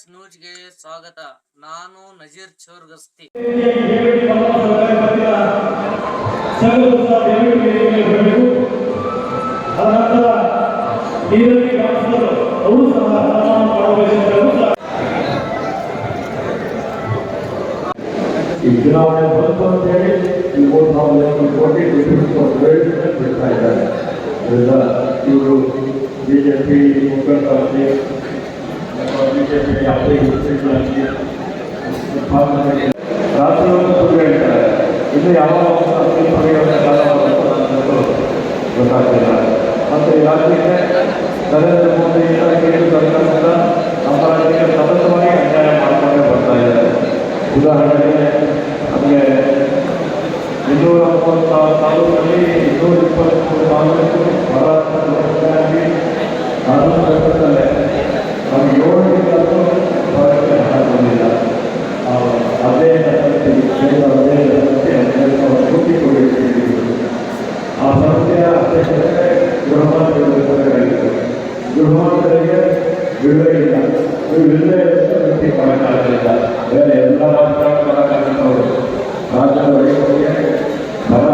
S ನ್ಯೂಸ್ಗೆ ಸ್ವಾಗತ ನಾನು ನಜೀರ್ ಚೌರ್ಗಸ್ತಿ ಅನಂತರ ನೀರಲ್ಲಿ ಕಾಣಿಸಲು ಅವರು ಸಹ ಸನ್ಮಾನ ಮಾಡಬೇಕೆಂದು ಸಹ ಈ ಚುನಾವಣೆ ಬಂತು ಅಂತ ಹೇಳಿ ಇವತ್ತು ನಾವು ಲೆಕ್ಕ ಕೊಟ್ಟು ಡಿಫ್ರೆನ್ಸ್ ಬಿಡ್ತಾ ಇದ್ದಾರೆ ಅದರಿಂದ ಇವರು ಬಿಜೆಪಿ ಮುಖಂಡರಾಗಲಿ ಬಿಜೆಪಿ ಯಾವುದೇ ವ್ಯಕ್ತಿಗಳಾಗಲಿ ರಾತ್ರಿ ಹೊತ್ತು ಸುಳ್ಳು ಹೇಳ್ತಾರೆ ಇನ್ನು ಯಾವ ಪಡೆಯುವ ಕಾಲ ಬರುತ್ತೋ ಅನ್ನೋದು ಗೊತ್ತಾಗ್ತಿಲ್ಲ ಮತ್ತು ಈ ರಾಜ್ಯಕ್ಕೆ ನರೇಂದ್ರ ಮೋದಿ ಕೇಂದ್ರ ಸರ್ಕಾರದಿಂದ ನಮ್ಮ ರಾಜ್ಯಕ್ಕೆ ಸತತವಾಗಿ ಅನ್ಯಾಯ ಮಾಡಿಕೊಂಡೇ ಬರ್ತಾ ಇದ್ದಾರೆ ಉದಾಹರಣೆಗೆ ನಮಗೆ ಇನ್ನೂರ ಮೂವತ್ತ ತಾಲೂಕಲ್ಲಿ ಇನ್ನೂರ ಇಪ್ಪತ್ತ್ಮೂರು ತಾಲೂಕು ಮಹಾರಾಷ್ಟ್ರದಲ್ಲಿ ಕಾನೂನು ಬಿಡುಗಡೆ ಇಲ್ಲ ಇವರು ವ್ಯಕ್ತಿ ಕೊಡಕ್ಕಾಗಲಿಲ್ಲ ಬೇರೆ ಎಲ್ಲ ಮಾತ್ರ ಕೊಡಕ್ಕಾಗತ್ತವರು ರಾಜ್ಯದ ವೈದ್ಯರಿಗೆ ಬರ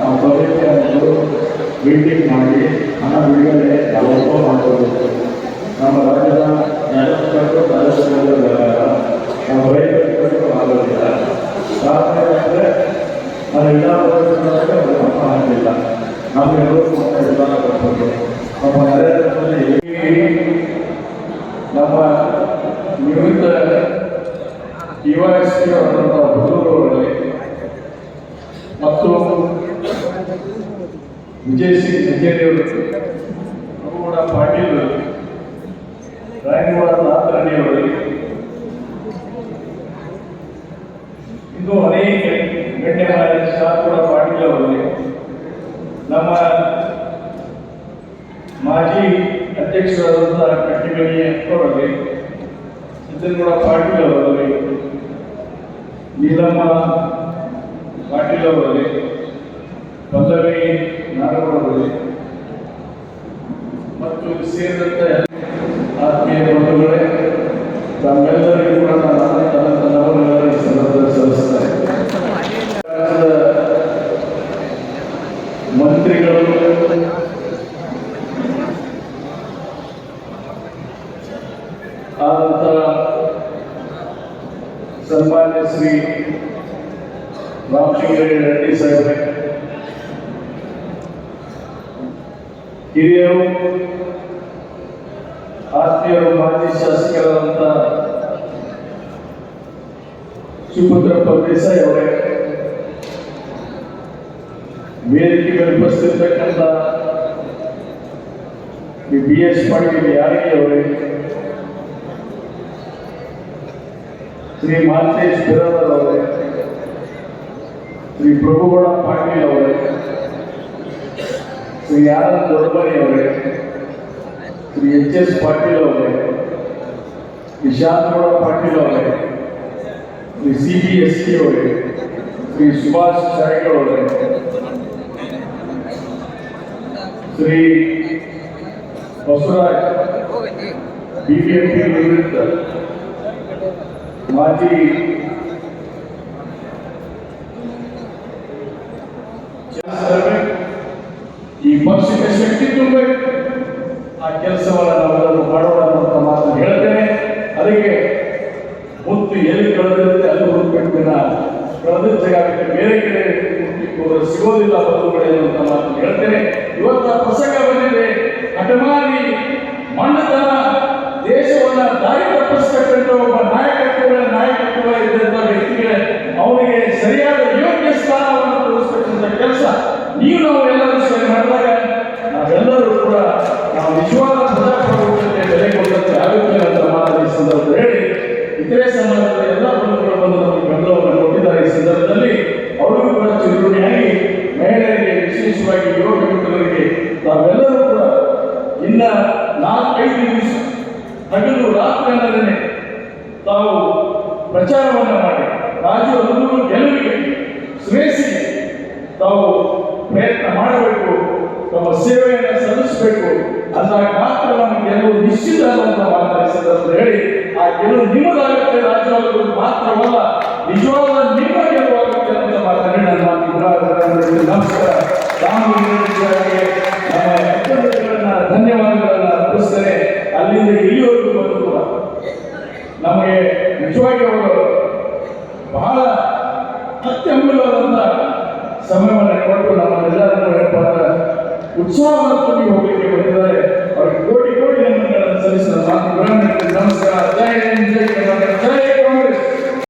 ಸೌಲಭ್ಯಗಳು ಮೀಟಿಂಗ್ ಮಾಡಿ ಹಣ ಬಿಡುಗಡೆ ಯಾವತ್ತೋ ಮಾಡಬಹುದು ನಮ್ಮ ರಾಜ್ಯದ ನ್ಯಾಯಸ್ಥರು ಕಾರ್ಯದರ್ಶಿಗಳು ನಮ್ಮ ರೈತರು ಆಗೋದಿಲ್ಲ ಕಾರಣ ಅಂದರೆ ನಾನು ಎಲ್ಲ ಪ್ರದೇಶಗಳಲ್ಲಿ ಅದು ಅರ್ಥ ನಮ್ಮ ನಿವೃತ್ತ ಯುವ ಎಸ್ ಪಿ ಅವರಂಥ ಹುಡುಗರಲ್ಲಿ ಮತ್ತು ವಿಜಯ್ ಸಿಂಗ್ ಹೆಗ್ಗೇರಿಯವರು ಕೂಡ ಪಾಟೀಲ್ ರಾಯಗೌಡ ನಾಥರಣಿಯವರಲ್ಲಿ ಇನ್ನೂ ಅನೇಕ ಗಣ್ಯರಾದ ಶಾಸಕರ ಪಾಟೀಲ್ ಅವರಲ್ಲಿ ನಮ್ಮ ಮಾಜಿ ಅಧ್ಯಕ್ಷರಾದಂತಹ ಕಟ್ಟಿಗಣಿ ಅವರಲ್ಲಿ ಸಿದ್ದನಗೌಡ ಪಾಟೀಲ್ ಅವರಲ್ಲಿ, ನೀಲಮ್ಮ ಪಾಟೀಲ್ ಅವರಲ್ಲಿ, ಪಲ್ಲವಿ ನಾಡಗೌಡ ಮತ್ತು ಸೇರಿದಂತೆ ಆತ್ಮೀಯ ಬಂಧುಗಳೇ ತಮ್ಮೆಲ್ಲರಿಗೂ ಕೂಡ ನಾನು ಈ ಸಂದರ್ಭದಲ್ಲಿ ಮಂತ್ರಿಗಳು ಸನ್ಮಾನ್ಯ ಶ್ರೀ ರಾಮಲಿಂಗಯ್ಯ ರೆಡ್ಡಿ ಸಾಹೇಬ್ರೆ ಹಿರಿಯರು ಆತ್ಮೀಯರು ಮಾಜಿ ಶಾಸಕರಾದಂಥ ಸುಭದ್ರಪ್ಪ ದೇಸಾಯಿ ಅವರೇ ವೇದಿಕೆ ಮೇಲೆ ಉಪಸ್ಥಿತಕ್ಕಂಥ ಬಿ ಎಸ್ ಪಾಟೀಲ್ ಯಾರಿಗೆ ಅವರೇ ಶ್ರೀ ಮಾಂತೇಶ್ ಬಿರಾದರ್ ಅವರೇ ಶ್ರೀ ಪ್ರಭುಗೌಡ ಪಾಟೀಲ್ ಅವರೇ ಶ್ರೀ ಆನಂದ್ ದೊಡ್ಡಮನಿ ಅವರೇ ಶ್ರೀ ಎಚ್ ಎಸ್ ಪಾಟೀಲ್ ಅವರೇ ಶ್ರೀ ಶಾಂತಗೌಡ ಪಾಟೀಲ್ ಅವರೇ Shri C B S T ಅವರೇ ಶ್ರೀ ಸುಭಾಷ್ ಶಾಯಿಗಳು ಅವರೇ ಶ್ರೀ ಬಸವರಾಜ್ ಬಿಬಿಎಂಪಿ ನಿವೃತ್ತ ಮಾಜಿ ಈ ಪಕ್ಷಕ್ಕೆ ಶಕ್ತಿ ತುಂಬಬೇಕು. ಆ ಕೆಲಸವನ್ನು ನಾವೆಲ್ಲರೂ ಮಾಡೋಣ ಅಂತ ಮಾತು ಹೇಳ್ತೇನೆ. ಅದಕ್ಕೆ ಮುತ್ತು ಎಲ್ಲಿ ಕಳೆದಿರುತ್ತೆ ಅಲ್ಲಿ ಹುಡುಕಬೇಕು ದಿನ. ಕಳೆದ ಜಾಗಕ್ಕೆ ಬೇರೆ ಕಡೆ ಹುಡುಕಿ ಸಿಗೋದಿಲ್ಲ ಬಂಧುಗಳೇ ಅಂತ ಮಾತು ಹೇಳ್ತೇನೆ. ಇವತ್ತು ಆ ಪ್ರಸಂಗ ಬಂದಿದೆ. ಅಟಮಾರಿ ಮಣ್ಣತನ, ದೇಶವನ್ನ ದಾರಿ ತಪ್ಪಿಸ್ತಕ್ಕಂಥ ಒಬ್ಬ ನಾಯಕ ನಾಯಕತ್ವ ತಾವೆಲ್ಲರೂ ಕೂಡ ಇನ್ನ ನಾಲ್ಕೈದು ದಿವಸ ಹಗಲು ರಾತ್ರಿ ಅನ್ನದೇ ತಾವು ಪ್ರಚಾರವನ್ನು ಮಾಡಿ ರಾಜ್ಯವನ್ನು ಗೆಲುವಿಗೆ ಶ್ರೇಯಸ್ಸಿಗೆ ತಾವು ಪ್ರಯತ್ನ ಮಾಡಬೇಕು, ತಮ್ಮ ಸೇವೆಯನ್ನು ಸಲ್ಲಿಸಬೇಕು. ಅಂದಾಗ ಮಾತ್ರ ನಮ್ಮ ಗೆಲುವು ನಿಶ್ಚಿತ ಅನ್ನುವಂಥ ಅಂತ ಹೇಳಿ ಆ ಗೆಲುವು ನಿಮಗಾಗುತ್ತೆ ಧನ್ಯವಾದಗಳನ್ನ ಅರ್ಪಿಸ್ತಾರೆ ಅಲ್ಲಿಂದ ಇಲ್ಲಿವರೆಗೂ ಬಂದು ಕೂಡ ನಮಗೆ ನಿಜವಾಗಿ ಅವರು ಬಹಳ ಅತ್ಯಮೂಲ್ಯವಾದಂಥ ಸಮಯವನ್ನು ಕೊಟ್ಟು ನಮ್ಮನ್ನೆಲ್ಲರನ್ನು ಅಂದ್ರೆ ಉತ್ಸಾಹವನ್ನು ತುಂಬಿ ಹೋಗಲಿಕ್ಕೆ ಬಂದಿದ್ದಾರೆ. ಅವರಿಗೆ ಕೋಟಿ ಕೋಟಿ ನಮನಗಳನ್ನು ಸಲ್ಲಿಸಿದ ನಮಸ್ಕಾರ. ಜೈ ಹಿಂದ್, ಜೈ ಕರ್ನಾಟಕ, ಜೈ